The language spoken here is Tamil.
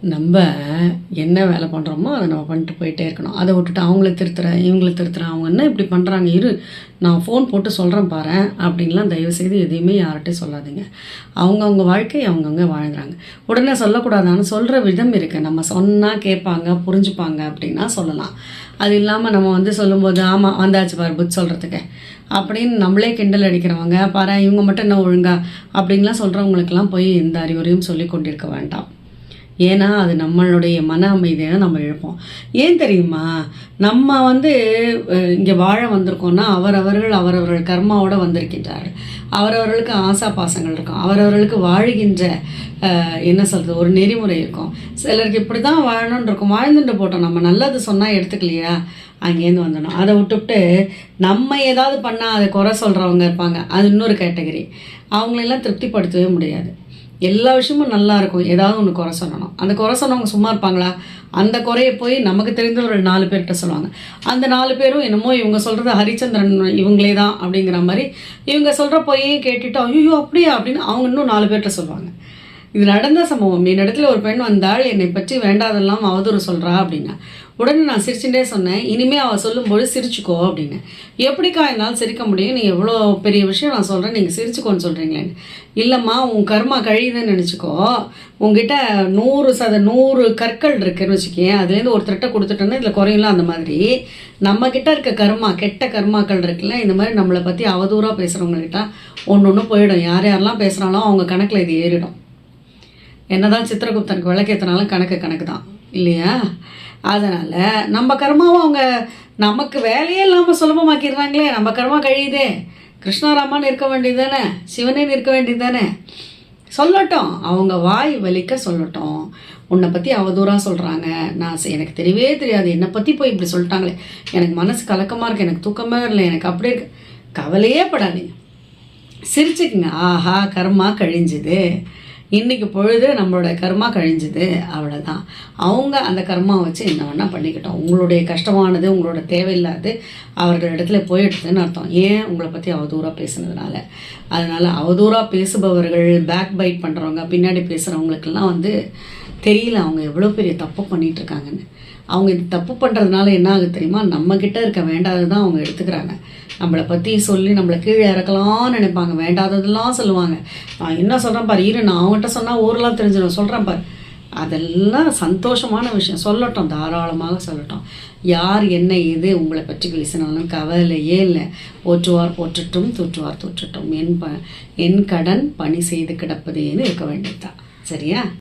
நம்ம என்ன வேலை பண்ணுறோமோ அதை நம்ம பண்ணிட்டு போயிட்டே இருக்கணும். அதை விட்டுட்டு அவங்கள திருத்துறேன் இவங்கள திருத்துறேன் அவங்க என்ன இப்படி பண்ணுறாங்க இரு நான் ஃபோன் போட்டு சொல்கிறேன் பாரு அப்படின்லாம் தயவு செய்து எதையுமே யார்கிட்டையும் சொல்லாதீங்க. அவங்கவுங்க வாழ்க்கை அவங்கவுங்க வாழ்கிறாங்க உடனே சொல்லக்கூடாதான்னு சொல்கிற விதம் இருக்குது நம்ம சொன்னால் கேட்பாங்க புரிஞ்சுப்பாங்க அப்படின்னா சொல்லலாம். அது இல்லாமல் நம்ம வந்து சொல்லும்போது ஆமாம் வந்தாச்சு பாரு புத் சொல்கிறதுக்கு அப்படின்னு நம்மளே கிண்டல் அடிக்கிறவங்க பாரு இவங்க மட்டும் என்ன ஒழுங்கா? அப்படின்லாம் சொல்கிறவங்களுக்கெல்லாம் போய் எந்த அறிவுரையும் சொல்லி கொண்டிருக்க வேண்டாம். ஏன்னா அது நம்மளுடைய மன அமைதியை நம்ம இழப்போம். ஏன் தெரியுமா? நம்ம வந்து இங்கே வாழ வந்திருக்கோம்னா அவரவர்கள் அவரவர்கள் கர்மாவோடு வந்திருக்கின்றார்கள் அவரவர்களுக்கு ஆசா பாசங்கள் இருக்கும். அவரவர்களுக்கு வாழுகின்ற என்ன சொல்கிறது ஒரு நெறிமுறை இருக்கும். சிலருக்கு இப்படி தான் வாழணும்னு இருக்கும். வாழ்ந்துட்டு போட்டோம். நம்ம நல்லது சொன்னால் எடுத்துக்கலையா? அங்கேருந்து வந்துடணும். அதை விட்டுவிட்டு நம்ம ஏதாவது பண்ணால் அதை குறை சொல்கிறவங்க இருப்பாங்க. அது இன்னொரு கேட்டகரி. அவங்களெல்லாம் திருப்திப்படுத்தவே முடியாது. எல்லா விஷயமும் நல்லா இருக்கும். ஏதாவது ஒன்று குறை சொல்லணும். அந்த குறை சொன்னவங்க சும்மா இருப்பாங்களா? அந்த குறையை போய் நமக்கு தெரிந்த ஒரு நாலு பேர்கிட்ட சொல்லுவாங்க. அந்த நாலு பேரும் என்னமோ இவங்க சொல்கிறது ஹரிச்சந்திரன் இவங்களே தான் அப்படிங்கிற மாதிரி இவங்க சொல்கிற பொய்யையும் கேட்டுட்டு ஐயோ அப்படியா? அப்படின்னு அவங்க இன்னும் நாலு பேர்கிட்ட சொல்லுவாங்க. இது நடந்த சம்பவம். என்னிடத்துல ஒரு பெண் வந்தாள் என்னை பற்றி வேண்டாதெல்லாம் அவதூறு சொல்கிறா அப்படின்னா. உடனே நான் சிரிச்சுட்டே சொன்னேன் இனிமே அவள் சொல்லும்போது சிரிச்சுக்கோ அப்படின்னு. எப்படிக்கா என்னால் சிரிக்க முடியும்? நீ எவ்வளோ பெரிய விஷயம் நான் சொல்கிறேன் நீங்கள் சிரிச்சுக்கோன்னு சொல்கிறீங்களேன்னு இல்லைம்மா உன் கர்மா கழியுதுன்னு நினச்சிக்கோ. உங்ககிட்ட நூறு சத நூறு கற்கள் இருக்குன்னு வச்சுக்கேன். அதுலேருந்து ஒருத்தர்கிட்ட கொடுத்துட்டோன்னா இதில் குறையலாம் அந்த மாதிரி. நம்மக்கிட்ட இருக்க கர்மா கெட்ட கர்மாக்கள் இருக்குல்ல இந்த மாதிரி நம்மளை பற்றி அவதூறாக பேசுகிறவங்கக்கிட்ட ஒன்று ஒன்று போயிடும். யார் யாரெல்லாம் பேசுகிறாலும் அவங்க கணக்கில் இது ஏறிடும். என்னதான் சித்திரகுப்தனுக்கு விளக்கேற்றினாலும் கணக்கு கணக்கு தான் இல்லையா? அதனால் நம்ம கர்மாவும் அவங்க நமக்கு வேலையே இல்லாமல் சுலபமாக்கிடுறாங்களே. நம்ம கர்மா கழியுதே. கிருஷ்ணாராமான்னு இருக்க வேண்டியது தானே சிவனே இருக்க வேண்டியது தானே சொல்லட்டும். அவங்க வாய் வலிக்க சொல்லட்டும். உன்னை பற்றி அவதூறாக சொல்கிறாங்க நான் எனக்கு தெரியவே தெரியாது. என்னை பற்றி போய் இப்படி சொல்லிட்டாங்களே. எனக்கு மனசு கலக்கமாக இருக்குது எனக்கு தூக்கமே இல்லை எனக்கு அப்படி இருக்கு. கவலையே படாதீங்க. சிரிச்சுக்குங்க. ஆஹா கர்மா கழிஞ்சுது. இன்னைக்கு பொழுது நம்மளோட கர்மா கழிஞ்சுது அவ்வளோதான் அவங்க அந்த கர்மா வச்சு என்ன வேணால் பண்ணிக்கிட்டோம். உங்களுடைய கஷ்டமானது உங்களோட தேவையில்லாது அவர்கள் இடத்துல போயிடுதுன்னு அர்த்தம். ஏன் உங்களை பற்றி அவதூறாக பேசுனதுனால? அதனால் அவதூறாக பேசுபவர்கள் பேக் பைட் பண்ணுறவங்க பின்னாடி பேசுகிறவங்களுக்கெல்லாம் வந்து தெரியல அவங்க எவ்வளோ பெரிய தப்பு பண்ணிகிட்ருக்காங்கன்னு அவங்க இது தப்பு பண்ணுறதுனால என்ன ஆகுது தெரியுமா? நம்மக்கிட்ட இருக்க வேண்டாதது தான் அவங்க எடுத்துக்கிறாங்க. நம்மளை பற்றி சொல்லி நம்மளை கீழே இறக்கலாம்னு நினைப்பாங்க. வேண்டாததெல்லாம் சொல்லுவாங்க. நான் என்ன சொல்கிறேன் பாரு இரு நான் அவங்ககிட்ட சொன்னால் ஊரெலாம் தெரிஞ்சிடும். சொல்கிறேன் பாரு. அதெல்லாம் சந்தோஷமான விஷயம். சொல்லட்டும் தாராளமாக சொல்லட்டும். யார் என்ன எது உங்களை பற்றி பேசினாலும் கவலையே இல்லை. போற்றுவார் போற்றட்டும் தூற்றுவார் தூற்றட்டும். என் ப என் கடன் பணி செய்து கிடப்பதேன்னு இருக்க வேண்டியதுதான். சரியா?